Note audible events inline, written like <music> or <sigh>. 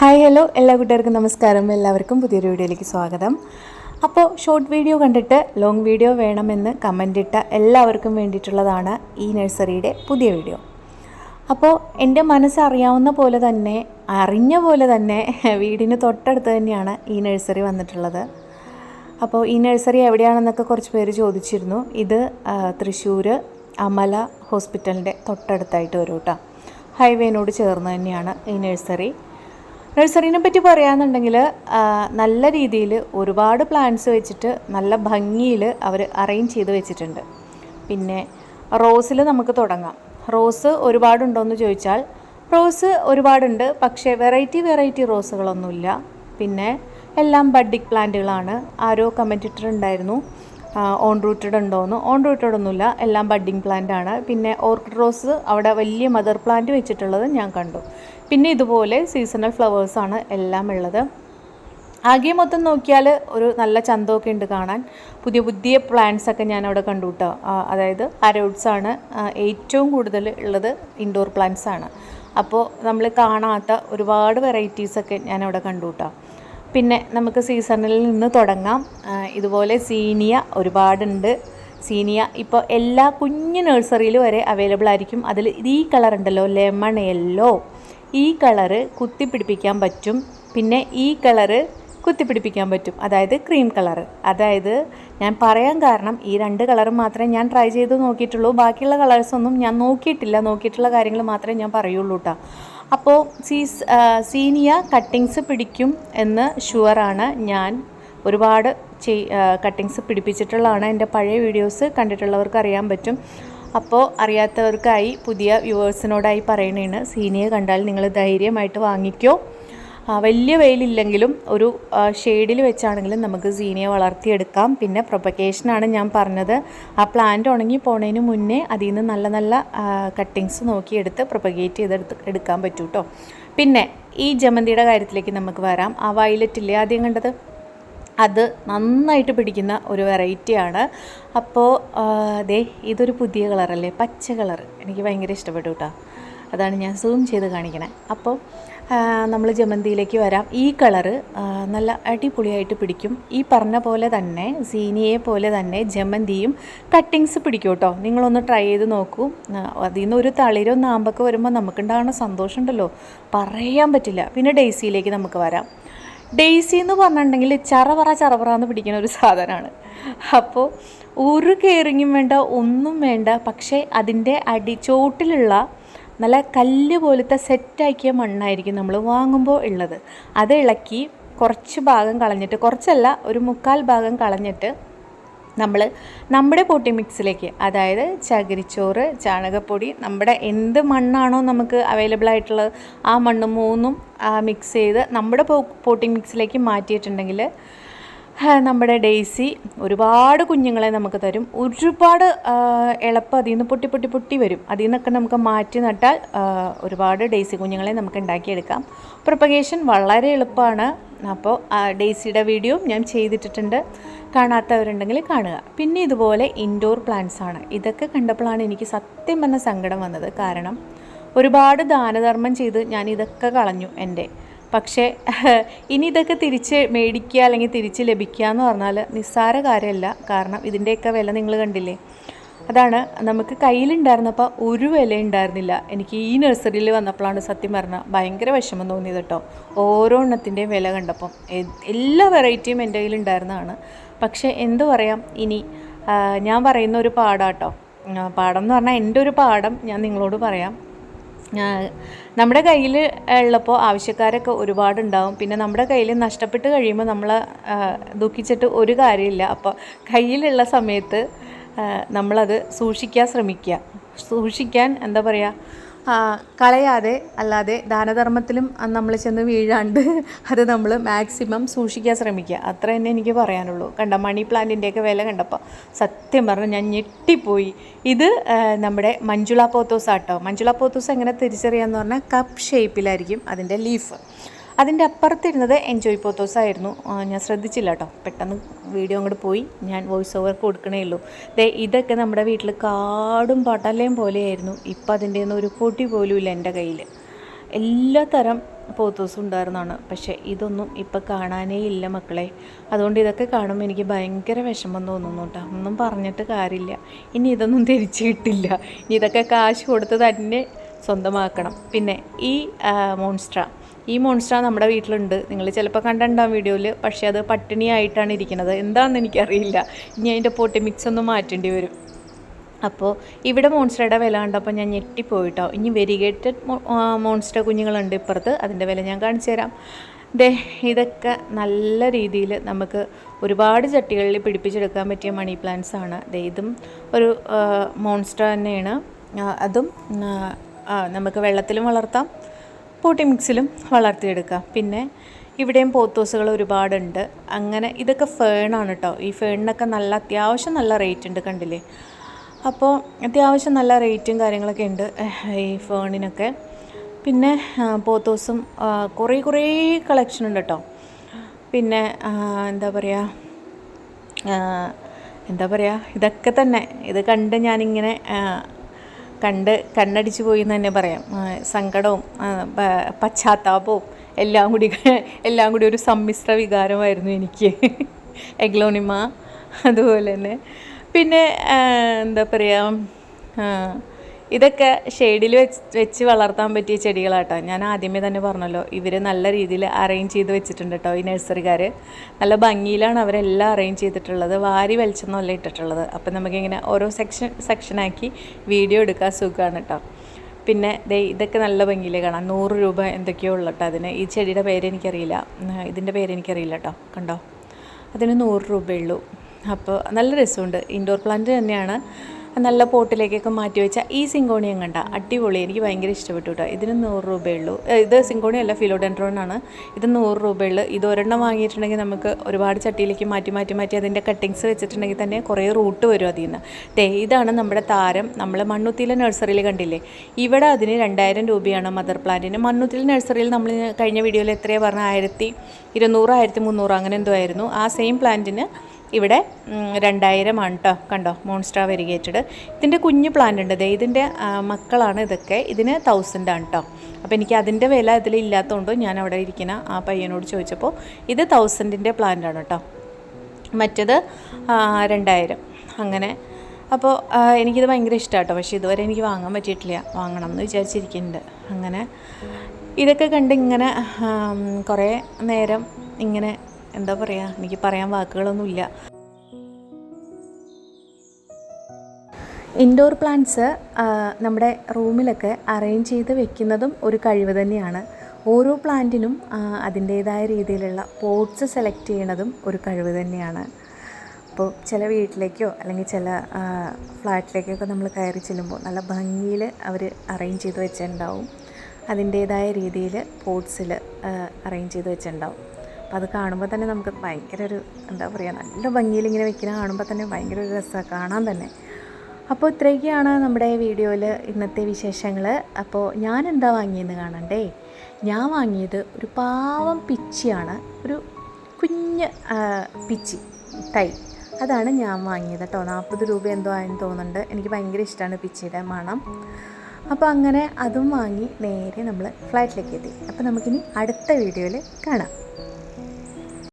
Hi hello. എല്ലാ കൂട്ടുകാർക്കും നമസ്കാരം. എല്ലാവർക്കും പുതിയൊരു വീഡിയോയിലേക്ക് സ്വാഗതം. അപ്പോൾ ഷോർട്ട് വീഡിയോ കണ്ടിട്ട് ലോങ് വീഡിയോ വേണമെന്ന് കമന്റ് ഇട്ട എല്ലാവർക്കും വേണ്ടിയിട്ടുള്ളതാണ് ഈ നഴ്സറിയുടെ പുതിയ വീഡിയോ അപ്പോൾ എന്റെ മനസ്സറിയാവുന്ന പോലെ തന്നെ അറിഞ്ഞ പോലെ തന്നെ വീടിന് തൊട്ടടുത്ത് തന്നെയാണ് ഈ നഴ്സറി വന്നിട്ടുള്ളത്. അപ്പോൾ ഈ നഴ്സറി എവിടെയാണെന്നൊക്കെ കുറച്ച് പേര് ചോദിച്ചിരുന്നു. ഇത് തൃശ്ശൂർ അമല ഹോസ്പിറ്റലിന്റെ തൊട്ടടുത്തായിട്ട് വരും ഹൈവേനോട് ചേർന്ന് തന്നെയാണ് ഈ നഴ്സറി. നഴ്സറിനെ പറ്റി പറയുകയാണെന്നുണ്ടെങ്കിൽ നല്ല രീതിയിൽ ഒരുപാട് പ്ലാന്റ്സ് വെച്ചിട്ട് നല്ല ഭംഗിയിൽ അവർ അറേഞ്ച് ചെയ്ത് വെച്ചിട്ടുണ്ട്. പിന്നെ റോസിൽ നമുക്ക് തുടങ്ങാം. റോസ് ഒരുപാടുണ്ടോയെന്ന് ചോദിച്ചാൽ റോസ് ഒരുപാടുണ്ട് പക്ഷേ വെറൈറ്റി വെറൈറ്റി റോസുകളൊന്നുമില്ല. പിന്നെ എല്ലാം ബഡ്ഡിക് പ്ലാന്റുകളാണ്. ആരോ കമന്റ് ഇട്ടിട്ടുണ്ടായിരുന്നു ഓൺ റൂട്ടഡ് ഉണ്ടോയെന്ന് ഓൺ റൂട്ടഡ് ഒന്നുമില്ല എല്ലാം ബഡ്ഡിങ് പ്ലാന്റ് ആണ് പിന്നെ ഓർക്കിഡ് റോസ് അവിടെ വലിയ മദർ പ്ലാന്റ് വെച്ചിട്ടുള്ളത് ഞാൻ കണ്ടു. പിന്നെ ഇതുപോലെ സീസണൽ ഫ്ലവേഴ്സാണ് എല്ലാം ഉള്ളത്. ആകെ മൊത്തം നോക്കിയാൽ ഒരു നല്ല ചന്തമൊക്കെ ഉണ്ട് കാണാൻ. പുതിയ പുതിയ പ്ലാന്റ്സ് ഒക്കെ ഞാൻ അവിടെ കണ്ടു കേട്ടോ അതായത് അരോഡ്സ് ആണ് ഏറ്റവും കൂടുതൽ ഉള്ളത് ഇൻഡോർ പ്ലാന്റ്സ് ആണ്. അപ്പോൾ നമ്മൾ കാണാത്ത ഒരുപാട് വെറൈറ്റീസൊക്കെ ഞാൻ അവിടെ കണ്ടു കേട്ടോ പിന്നെ നമുക്ക് സീസണിൽ നിന്ന് തുടങ്ങാം. ഇതുപോലെ സീനിയ ഒരുപാടുണ്ട്. സീനിയ ഇപ്പോൾ എല്ലാ കുഞ്ഞു നഴ്സറിയിൽ വരെ അവൈലബിൾ ആയിരിക്കും. അതിൽ ഈ കളർ ഉണ്ടല്ലോ ലെമൺ യെല്ലോ ഈ കളറ് കുത്തിപ്പിടിപ്പിക്കാൻ പറ്റും. പിന്നെ ഈ കളറ് കുത്തിപ്പിടിപ്പിക്കാൻ പറ്റും. അതായത് ക്രീം കളറ്. അതായത് ഞാൻ പറയാൻ കാരണം ഈ രണ്ട് കളറും മാത്രമേ ഞാൻ ട്രൈ ചെയ്ത് നോക്കിയിട്ടുള്ളൂ. ബാക്കിയുള്ള കളേഴ്സൊന്നും ഞാൻ നോക്കിയിട്ടില്ല. നോക്കിയിട്ടുള്ള കാര്യങ്ങൾ മാത്രമേ ഞാൻ പറയുള്ളൂ കേട്ടോ അപ്പോൾ സീസ് സീനിയ കട്ടിങ്സ് പിടിക്കും എന്ന് ഷുവറാണ് ഞാൻ ഒരുപാട് ചെയ് കട്ടിങ്സ് പിടിപ്പിച്ചിട്ടുള്ളതാണ്. എന്റെ പഴയ വീഡിയോസ് കണ്ടിട്ടുള്ളവർക്ക് അറിയാൻ പറ്റും. അപ്പോൾ അറിയാത്തവർക്കായി പുതിയ വ്യൂവേഴ്സിനോടായി പറയണേണ്. സീനിയ കണ്ടാൽ നിങ്ങൾ ധൈര്യമായിട്ട് വാങ്ങിക്കോ. വലിയ വെയിലില്ലെങ്കിലും ഒരു ഷെയ്ഡിൽ വെച്ചാണെങ്കിലും നമുക്ക് സീനിയെ വളർത്തിയെടുക്കാം. പിന്നെ പ്രൊപ്പക്കേഷനാണ് ഞാൻ പറഞ്ഞത്. ആ പ്ലാന്റ് ഉണങ്ങി പോണതിന് മുന്നേ അതിൽ നിന്ന് നല്ല നല്ല കട്ടിങ്സ് നോക്കിയെടുത്ത് പ്രൊപ്പഗേറ്റ് ചെയ്തെടുത്ത് എടുക്കാൻ പറ്റൂ കേട്ടോ പിന്നെ ഈ ജമന്തിയുടെ കാര്യത്തിലേക്ക് നമുക്ക് വരാം. ആ വയലറ്റ് ഇല്ലേ ആദ്യം കണ്ടത്? അത് നന്നായിട്ട് പിടിക്കുന്ന ഒരു വെറൈറ്റിയാണ് അപ്പോൾ അതെ ഇതൊരു പുതിയ കളറല്ലേ പച്ച കളർ എനിക്ക് ഭയങ്കര ഇഷ്ടപ്പെട്ടു കേട്ടോ അതാണ് ഞാൻ സൂം ചെയ്ത് കാണിക്കണേ. അപ്പോൾ നമ്മൾ ജമന്തിയിലേക്ക് വരാം. ഈ കളറ് നല്ല അടിപൊളിയായിട്ട് പിടിക്കും. ഈ പറഞ്ഞ പോലെ തന്നെ സീനിയെ പോലെ തന്നെ ജമന്തിയും കട്ടിങ്സ് പിടിക്കും കേട്ടോ നിങ്ങളൊന്ന് ട്രൈ ചെയ്ത് നോക്കൂ. അതിൽ നിന്ന് ഒരു തളിരോ നാമ്പൊക്കെ വരുമ്പോൾ നമുക്കുണ്ടാകുന്ന സന്തോഷമുണ്ടല്ലോ. പറയാൻ പറ്റില്ല. പിന്നെ ഡെയ്സിയിലേക്ക് നമുക്ക് വരാം. ഡെയ്സി എന്ന് പറഞ്ഞിട്ടുണ്ടെങ്കിൽ ചറപറ ചറപറ എന്ന് പിടിക്കുന്ന ഒരു സാധനമാണ്. അപ്പോൾ ഒരു കെയറിങ്ങും വേണ്ട ഒന്നും വേണ്ട. പക്ഷേ അതിന്റെ അടിച്ചോട്ടിലുള്ള നല്ല കല്ല് പോലത്തെ സെറ്റാക്കിയ മണ്ണായിരിക്കും നമ്മൾ വാങ്ങുമ്പോൾ ഉള്ളത്. അത് ഇളക്കി കുറച്ച് ഭാഗം കളഞ്ഞിട്ട് കുറച്ചല്ല ഒരു മുക്കാൽ ഭാഗം കളഞ്ഞിട്ട് നമ്മൾ നമ്മുടെ പൊട്ടി മിക്സിലേക്ക് അതായത് ചകിരിച്ചോറ് ചാണകപ്പൊടി നമ്മുടെ എന്ത് മണ്ണാണോ നമുക്ക് അവൈലബിൾ ആയിട്ടുള്ളത് ആ മണ്ണ് മൂന്നും മിക്സ് ചെയ്ത് നമ്മുടെ പോട്ടി മിക്സിലേക്ക് മാറ്റിയിട്ടുണ്ടെങ്കിൽ നമ്മുടെ ഡെയ്സി ഒരുപാട് കുഞ്ഞുങ്ങളെ നമുക്ക് തരും. ഒരുപാട് എളുപ്പം അതിൽ നിന്ന് പൊട്ടി പൊട്ടി പൊട്ടി വരും. അതിൽ നിന്നൊക്കെ നമുക്ക് മാറ്റി നട്ടാൽ ഒരുപാട് ഡെയ്സി കുഞ്ഞുങ്ങളെ നമുക്ക് ഉണ്ടാക്കിയെടുക്കാം. പ്രൊപ്പഗേഷൻ വളരെ എളുപ്പമാണ്. അപ്പോൾ ഡേസിയുടെ വീഡിയോ ഞാൻ ചെയ്തിട്ടിട്ടുണ്ട്. കാണാത്തവരുണ്ടെങ്കിൽ കാണുക. പിന്നെ ഇതുപോലെ ഇൻഡോർ പ്ലാന്റ്സ് ആണ്. ഇതൊക്കെ കണ്ടപ്പോഴാണ് എനിക്ക് സത്യം പറഞ്ഞ സങ്കടം വന്നത്. കാരണം ഒരുപാട് ദാനധർമ്മം ചെയ്ത് ഞാൻ ഇതൊക്കെ കളഞ്ഞു എന്റെ. പക്ഷേ <laughs> ഇനി ഇതൊക്കെ തിരിച്ച് മേടിക്കുക അല്ലെങ്കിൽ തിരിച്ച് ലഭിക്കുക എന്ന് പറഞ്ഞാൽ നിസ്സാര കാര്യമല്ല. കാരണം ഇതിന്റെയൊക്കെ വില നിങ്ങൾ കണ്ടില്ലേ? അതാണ് നമുക്ക് കയ്യിലുണ്ടായിരുന്നപ്പോൾ ഒരു വില ഉണ്ടായിരുന്നില്ല എനിക്ക് ഈ നഴ്സറിയിൽ വന്നപ്പോഴാണ് സത്യം പറഞ്ഞാൽ ഭയങ്കര വിഷമം തോന്നിയത് കേട്ടോ. ഓരോ എണ്ണത്തിന്റെയും വില കണ്ടപ്പം. എല്ലാ വെറൈറ്റിയും എന്റെ കയ്യിലുണ്ടായിരുന്നതാണ്. പക്ഷേ എന്തു പറയാം ഇനി ഞാൻ പറയുന്ന ഒരു പാടാട്ടോ പാടം എന്ന് പറഞ്ഞാൽ എന്റെ ഒരു പാഠം ഞാൻ നിങ്ങളോട് പറയാം. നമ്മുടെ കയ്യിൽ ഉള്ളപ്പോൾ ആവശ്യക്കാരൊക്കെ ഒരുപാടുണ്ടാവും. പിന്നെ നമ്മുടെ കയ്യിൽ നഷ്ടപ്പെട്ട് കഴിയുമ്പോൾ നമ്മൾ ദുഃഖിച്ചിട്ട് ഒരു കാര്യമില്ല. അപ്പോൾ കയ്യിലുള്ള സമയത്ത് നമ്മളത് സൂക്ഷിക്കാൻ ശ്രമിക്കുക. സൂക്ഷിക്കാൻ എന്താ പറയുക കളയാതെ അല്ലാതെ ദാനധർമ്മത്തിലും നമ്മൾ ചെന്ന് വീഴാണ്ട് അത് നമ്മൾ മാക്സിമം സൂക്ഷിക്കാൻ ശ്രമിക്കുക. അത്ര തന്നെ എനിക്ക് പറയാനുള്ളൂ. കണ്ട മണി പ്ലാന്റിന്റെയൊക്കെ വില കണ്ടപ്പോൾ സത്യം പറഞ്ഞു ഞാൻ ഞെട്ടിപ്പോയി. ഇത് നമ്മുടെ മഞ്ജുള പോത്തോസ് ആട്ടോ മഞ്ജുള പോത്തോസ് എങ്ങനെ തിരിച്ചറിയാമെന്ന് പറഞ്ഞാൽ കപ്പ് ഷേപ്പിലായിരിക്കും അതിന്റെ ലീഫ് അതിന്റെ അപ്പുറത്തിരുന്നത് എൻജോയ് പോത്തോസ് ആയിരുന്നു. ഞാൻ ശ്രദ്ധിച്ചില്ല കേട്ടോ. പെട്ടെന്ന് വീഡിയോ അങ്ങോട്ട് പോയി. ഞാൻ വോയിസ് ഓവർ കൊടുക്കണേ ഉള്ളൂ. ദേ ഇതൊക്കെ നമ്മുടെ വീട്ടിൽ കാടും പടലയും പോലെയായിരുന്നു. ഇപ്പം അതിന്റെ ഒന്നും ഒരു പൊടി പോലും ഇല്ല എന്റെ കയ്യിൽ എല്ലാ തരം പോത്തോസും ഉണ്ടായിരുന്നതാണ് പക്ഷേ ഇതൊന്നും ഇപ്പം കാണാനേ ഇല്ല മക്കളെ. അതുകൊണ്ട് ഇതൊക്കെ കാണുമ്പോൾ എനിക്ക് ഭയങ്കര വിഷമം തോന്നുന്നു കേട്ടോ. ഒന്നും പറഞ്ഞിട്ട് കാര്യമില്ല. ഇനി ഇതൊന്നും തിരിച്ചു കിട്ടില്ല. ഇനി ഇതൊക്കെ കാശ് കൊടുത്ത് തന്നെ സ്വന്തമാക്കണം. പിന്നെ ഈ മോൺസ്ട്ര. ഈ മോൺസ്ട്ര നമ്മുടെ വീട്ടിലുണ്ട്. നിങ്ങൾ ചിലപ്പോൾ കണ്ടിട്ടുണ്ടാവും വീഡിയോയിൽ പക്ഷേ അത് പട്ടിണിയായിട്ടാണ് ഇരിക്കുന്നത്. എന്താണെന്ന് എനിക്കറിയില്ല. ഇനി അതിന്റെ പോട്ടി മിക്സ് ഒന്നും മാറ്റേണ്ടി വരും. അപ്പോൾ ഇവിടെ മോൺസ്റ്ററുടെ വില കണ്ടപ്പോൾ ഞാൻ ഞെട്ടിപ്പോയിട്ടോ. ഇനി വെരിഗേറ്റഡ് മോൺസ്റ്റർ കുഞ്ഞുങ്ങളുണ്ട് ഇപ്പുറത്ത്. അതിന്റെ വില ഞാൻ കാണിച്ചു തരാം. ദേ ഇതൊക്കെ നല്ല രീതിയിൽ നമുക്ക് ഒരുപാട് ചട്ടികളിൽ പിടിപ്പിച്ചെടുക്കാൻ പറ്റിയ മണി പ്ലാന്റ്സ് ആണ്. ദേ ഇതും ഒരു മോൺസ്റ്റർ തന്നെയാണ്. അതും നമുക്ക് വെള്ളത്തിലും വളർത്താം പോട്ടി മിക്സിലും വളർത്തിയെടുക്കാം. പിന്നെ ഇവിടെയും പോത്തോസുകൾ ഒരുപാടുണ്ട്. അങ്ങനെ ഇതൊക്കെ ഫേണാണ് കേട്ടോ ഈ ഫേണിനൊക്കെ നല്ല അത്യാവശ്യം നല്ല റേറ്റ് ഉണ്ട് കണ്ടില്ലേ? അപ്പോൾ അത്യാവശ്യം നല്ല റേറ്റും കാര്യങ്ങളൊക്കെ ഉണ്ട് ഈ ഫേണിനൊക്കെ പിന്നെ പോത്തോസും കുറേ കുറേ കളക്ഷൻ ഉണ്ട് കേട്ടോ പിന്നെ എന്താ പറയുക എന്താ പറയുക ഇതൊക്കെ തന്നെ. ഇത് കണ്ട് ഞാനിങ്ങനെ കണ്ട് കണ്ണടിച്ചു പോയി എന്ന് തന്നെ പറയാം. സങ്കടവും പശ്ചാത്താപവും എല്ലാം കൂടി എല്ലാം കൂടി ഒരു സമ്മിശ്ര വികാരമായിരുന്നു എനിക്ക്. എഗ്ലോണിമ അതുപോലെ തന്നെ. പിന്നെ എന്താ പറയുക ഇതൊക്കെ ഷെയ്ഡിൽ വെച്ച് വെച്ച് വളർത്താൻ പറ്റിയ ചെടികളാട്ടോ. ഞാൻ ആദ്യമേ തന്നെ പറഞ്ഞല്ലോ ഇവർ നല്ല രീതിയിൽ അറേഞ്ച് ചെയ്ത് വെച്ചിട്ടുണ്ട് കേട്ടോ ഈ നഴ്സറിക്കാർ നല്ല ഭംഗിയിലാണ് അവരെല്ലാം അറേഞ്ച് ചെയ്തിട്ടുള്ളത്. വാരി വലിച്ചെന്നല്ല ഇട്ടിട്ടുള്ളത്. അപ്പം നമുക്കിങ്ങനെ ഓരോ സെക്ഷൻ സെക്ഷനാക്കി വീഡിയോ എടുക്കാൻ സുഖമാണ് കേട്ടോ പിന്നെ ദേ ഇതൊക്കെ നല്ല ഭംഗിയിൽ കാണാം. നൂറ് രൂപ എന്തൊക്കെയോ ഉള്ളു കേട്ടോ അതിന്. ഈ ചെടിയുടെ പേര് എനിക്കറിയില്ല. ഉം, ഇതിന്റെ പേര് എനിക്കറിയില്ല കേട്ടോ കണ്ടോ? അതിന് നൂറ് രൂപയുള്ളൂ അപ്പോൾ നല്ല രസമുണ്ട്. ഇൻഡോർ പ്ലാന്റ് തന്നെയാണ്. നല്ല പോട്ടിലേക്കൊക്കെ മാറ്റി വെച്ച ഈ സിങ്കോണിയം കണ്ട. അടിപൊളി. എനിക്ക് ഭയങ്കര ഇഷ്ടപ്പെട്ടു കേട്ടോ ഇതിന് നൂറ് രൂപയുള്ളൂ ഇത് സിങ്കോണിയല്ല ഫിലോഡെൻഡ്രോൺ ആണ്. ഇത് നൂറ് രൂപയുള്ളൂ ഇത് ഒരെണ്ണം വാങ്ങിയിട്ടുണ്ടെങ്കിൽ നമുക്ക് ഒരുപാട് ചട്ടിയിലേക്ക് മാറ്റി മാറ്റി മാറ്റി അതിന്റെ കട്ടിങ്സ് വെച്ചിട്ടുണ്ടെങ്കിൽ തന്നെ കുറേ റൂട്ട് വരും അതിൽ നിന്ന് ദേ ഇതാണ് നമ്മുടെ താരം. നമ്മൾ മണ്ണുത്തിയിലെ നഴ്സറിയിൽ കണ്ടില്ലേ? ഇവിടെ അതിന് രണ്ടായിരം രൂപയാണ് മദർ പ്ലാന്റിന്. മണ്ണുത്തിയിലെ നഴ്സറിയിൽ നമ്മൾ കഴിഞ്ഞ വീഡിയോയിൽ എത്രയാണ് പറഞ്ഞ ആയിരത്തി ഇരുന്നൂറ് ആയിരത്തി മുന്നൂറ് അങ്ങനെ എന്തോ ആയിരുന്നു. ആ സെയിം പ്ലാന്റിന് ഇവിടെ രണ്ടായിരം ആണ് കേട്ടോ കണ്ടോ മോൺസ്ട്രാ വെരിഗേറ്റഡ് ഇതിന്റെ കുഞ്ഞ് പ്ലാന്റ് ഉണ്ട്. ഇതിന്റെ മക്കളാണ് ഇതൊക്കെ. ഇതിന് ആണ് കേട്ടോ അപ്പോൾ എനിക്ക് അതിന്റെ വില ഇതിലില്ലാത്തതുകൊണ്ട് ഞാൻ അവിടെ ഇരിക്കുന്ന ആ പയ്യനോട് ചോദിച്ചപ്പോൾ ഇത് തൗസൻഡിന്റെ പ്ലാന്റ് ആണ് കേട്ടോ മറ്റത് രണ്ടായിരം. അങ്ങനെ. അപ്പോൾ എനിക്കിത് ഭയങ്കര ഇഷ്ടമാണ് കേട്ടോ പക്ഷേ ഇതുവരെ എനിക്ക് വാങ്ങാൻ പറ്റിയിട്ടില്ല. വാങ്ങണം എന്ന് വിചാരിച്ചിരിക്കുന്നുണ്ട്. അങ്ങനെ. ഇതൊക്കെ കണ്ട് ഇങ്ങനെ കുറേ നേരം ഇങ്ങനെ എന്താ പറയുക എനിക്ക് പറയാൻ വാക്കുകളൊന്നുമില്ല. ഇൻഡോർ പ്ലാന്റ്സ് നമ്മുടെ റൂമിലൊക്കെ അറേഞ്ച് ചെയ്ത് വെക്കുന്നതും ഒരു കഴിവ് തന്നെയാണ്. ഓരോ പ്ലാന്റിനും അതിന്റേതായ രീതിയിലുള്ള പോട്ട്സ് സെലക്ട് ചെയ്യണതും ഒരു കഴിവ് തന്നെയാണ്. അപ്പോൾ ചില വീട്ടിലേക്കോ അല്ലെങ്കിൽ ചില ഫ്ലാറ്റിലേക്കൊക്കെ നമ്മൾ കയറി ചെല്ലുമ്പോൾ നല്ല ഭംഗിയിൽ അവർ അറേഞ്ച് ചെയ്ത് വെച്ചിട്ടുണ്ടാവും. അതിന്റേതായ രീതിയിൽ പോട്ട്സിൽ അറേഞ്ച് ചെയ്ത് വെച്ചിട്ടുണ്ടാവും. അപ്പോൾ അത് കാണുമ്പോൾ തന്നെ നമുക്ക് ഭയങ്കര ഒരു എന്താ പറയുക നല്ല ഭംഗിയിൽ ഇങ്ങനെ വെക്കുന്ന കാണുമ്പോൾ തന്നെ ഭയങ്കര ഒരു രസമാണ് കാണാൻ തന്നെ. അപ്പോൾ ഇത്രയൊക്കെയാണ് നമ്മുടെ വീഡിയോയിൽ ഇന്നത്തെ വിശേഷങ്ങൾ അപ്പോൾ ഞാൻ എന്താ വാങ്ങിയെന്ന് കാണണ്ടേ? ഞാൻ വാങ്ങിയത് ഒരു പാവം പിച്ചിയാണ് ഒരു കുഞ്ഞ് പിച്ചി തൈ. അതാണ് ഞാൻ വാങ്ങിയത് കേട്ടോ. നാൽപ്പത് രൂപ എന്തോ ആയെന്ന് തോന്നുന്നുണ്ട്. എനിക്ക് ഭയങ്കര ഇഷ്ടമാണ് പിച്ചിയുടെ മണം. അപ്പോൾ അങ്ങനെ അതും വാങ്ങി നേരെ നമ്മൾ ഫ്ലൈറ്റിലേക്ക് എത്തി അപ്പോൾ നമുക്കിനി അടുത്ത വീഡിയോയിൽ കാണാം.